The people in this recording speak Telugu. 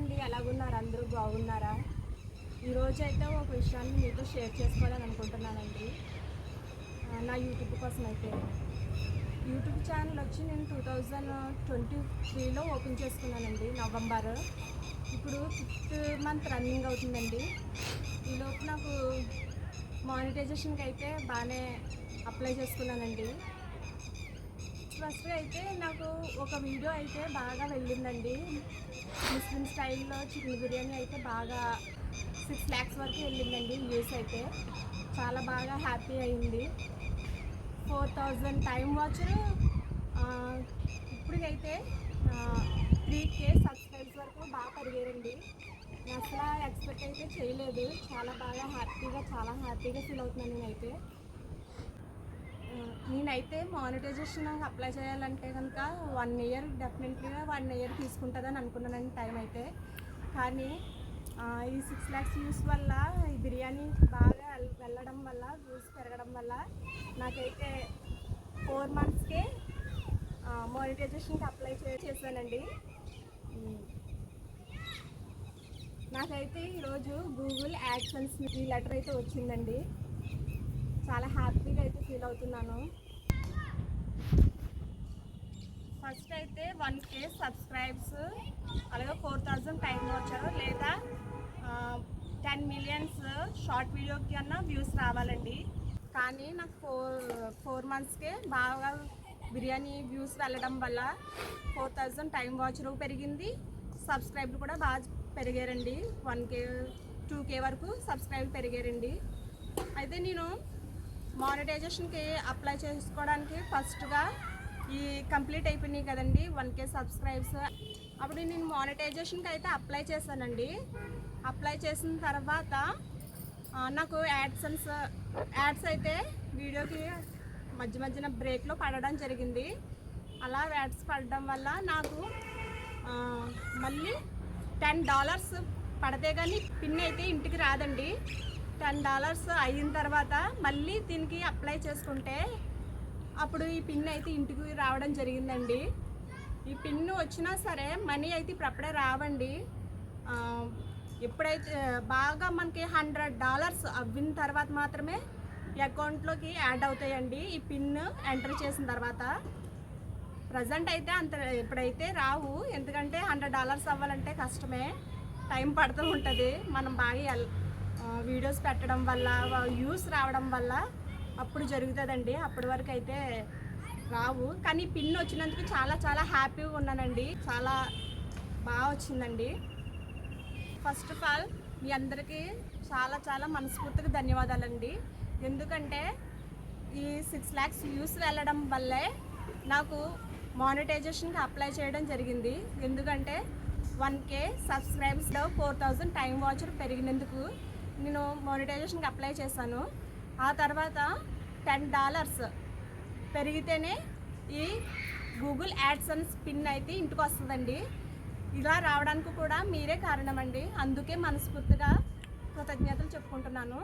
అండి ఎలాగున్నారు? అందరూ బాగున్నారా? ఈరోజు అయితే ఒక విషయాన్ని మీతో షేర్ చేసుకోవాలని అనుకుంటున్నానండి. నా యూట్యూబ్ కోసం అయితే యూట్యూబ్ ఛానల్ వచ్చి నేను టూ థౌజండ్ ట్వంటీ త్రీలో ఓపెన్ చేసుకున్నానండి నవంబర్. ఇప్పుడు ఫిఫ్త్ మంత్ రన్నింగ్ అవుతుందండి. ఈలోపు నాకు మానిటైజేషన్కి అయితే బాగానే అప్లై చేసుకున్నానండి. ఫస్ట్ అయితే నాకు ఒక వీడియో అయితే బాగా వెళ్ళిందండి. ముస్లిం స్టైల్లో చికెన్ బిర్యానీ అయితే బాగా సిక్స్ ల్యాక్స్ వరకు వెళ్ళిందండి వ్యూస్ అయితే. చాలా బాగా హ్యాపీ అయింది. ఫోర్ థౌజండ్ టైం వాచ్ ఇప్పటికైతే త్రీ కే సబ్స్క్రైబ్స్ వరకు బాగా పెరిగారండి. అసలు ఎక్స్పెక్ట్ అయితే చేయలేదు. చాలా బాగా హ్యాపీగా చాలా హ్యాపీగా ఫీల్ అవుతున్నాను నేనైతే. నేనైతే మానిటైజేషన్ అప్లై చేయాలంటే కనుక వన్ ఇయర్ డెఫినెట్లీగా వన్ ఇయర్ తీసుకుంటుందని అనుకున్నానండి టైం అయితే. కానీ ఈ సిక్స్ ల్యాక్స్ వ్యూస్ వల్ల ఈ బిర్యానీ బాగా వెళ్ళడం వల్ల వ్యూస్ పెరగడం వల్ల నాకైతే ఫోర్ మంత్స్కే మానిటైజేషన్కి అప్లై చే చేశానండి. నాకైతే ఈరోజు గూగుల్ యాడ్సెన్స్ ఈ లెటర్ అయితే వచ్చిందండి. చాలా హ్యాపీగా అయితే ఫీల్ అవుతున్నాను. ఫస్ట్ అయితే వన్ కే సబ్స్క్రైబ్స్ అలాగే ఫోర్ థౌజండ్ టైం వచ్చారు. లేదా టెన్ మిలియన్స్ షార్ట్ వీడియోకి అన్న వ్యూస్ రావాలండి. కానీ నాకు ఫోర్ ఫోర్ మంత్స్కే బాగా బిర్యానీ వ్యూస్ వెళ్ళడం వల్ల ఫోర్ థౌజండ్ టైం వాచర్ పెరిగింది. సబ్స్క్రైబ్ కూడా బాగా పెరిగారండి. వన్ కే టూ కే వరకు సబ్స్క్రైబ్ పెరిగారండి. అయితే నేను మానిటైజేషన్కి అప్లై చేసుకోవడానికి ఫస్ట్గా ఈ కంప్లీట్ అయిపోయినాయి కదండి వన్ కే సబ్స్క్రైబ్స్ అప్పుడు నేను మానిటైజేషన్కి అయితే అప్లై చేశానండి. అప్లై చేసిన తర్వాత నాకు యాడ్సన్స్ యాడ్స్ అయితే వీడియోకి మధ్య మధ్యన బ్రేక్లో పడడం జరిగింది. అలా యాడ్స్ పడడం వల్ల నాకు మళ్ళీ టెన్ డాలర్స్ పడితే కానీ పిన్ అయితే ఇంటికి రాదండి. టెన్ డాలర్స్ అయిన తర్వాత మళ్ళీ దీనికి అప్లై చేసుకుంటే అప్పుడు ఈ పిన్ అయితే ఇంటికి రావడం జరిగిందండి. ఈ పిన్ వచ్చినా సరే మనీ అయితే ఇప్పుడు అప్పుడే రావండి. ఎప్పుడైతే బాగా మనకి హండ్రెడ్ డాలర్స్ అవ్విన తర్వాత మాత్రమే అకౌంట్లోకి యాడ్ అవుతాయండి ఈ పిన్ ఎంటర్ చేసిన తర్వాత. ప్రజెంట్ అయితే అంత ఇప్పుడైతే రావు ఎందుకంటే హండ్రెడ్ డాలర్స్ అవ్వాలంటే కష్టమే. టైం పడుతూ ఉంటుంది. మనం బాగా వీడియోస్ పెట్టడం వల్ల వ్యూస్ రావడం వల్ల అప్పుడు జరుగుతుందండి. అప్పటి వరకు అయితే రావు. కానీ పిన్ వచ్చినందుకు చాలా చాలా హ్యాపీగా ఉన్నానండి. చాలా బాగా వచ్చిందండి. ఫస్ట్ ఆఫ్ ఆల్ మీ అందరికీ చాలా చాలా మనస్ఫూర్తిగా ధన్యవాదాలండి. ఎందుకంటే ఈ సిక్స్ ల్యాక్స్ వ్యూస్ వెళ్ళడం వల్లే నాకు మానిటైజేషన్కి అప్లై చేయడం జరిగింది. ఎందుకంటే వన్ కే సబ్స్క్రైబ్స్లో ఫోర్ థౌజండ్ టైం వాచర్ పెరిగినందుకు నేను మానిటైజేషన్కి అప్లై చేశాను. ఆ తర్వాత టెన్ డాలర్స్ పెరిగితేనే ఈ గూగుల్ యాడ్సన్స్ పిన్ అయితే ఇంటికి వస్తుందండి. ఇలా రావడానికి కూడా మీరే కారణమండి. అందుకే మనస్ఫూర్తిగా కృతజ్ఞతలు చెప్పుకుంటున్నాను.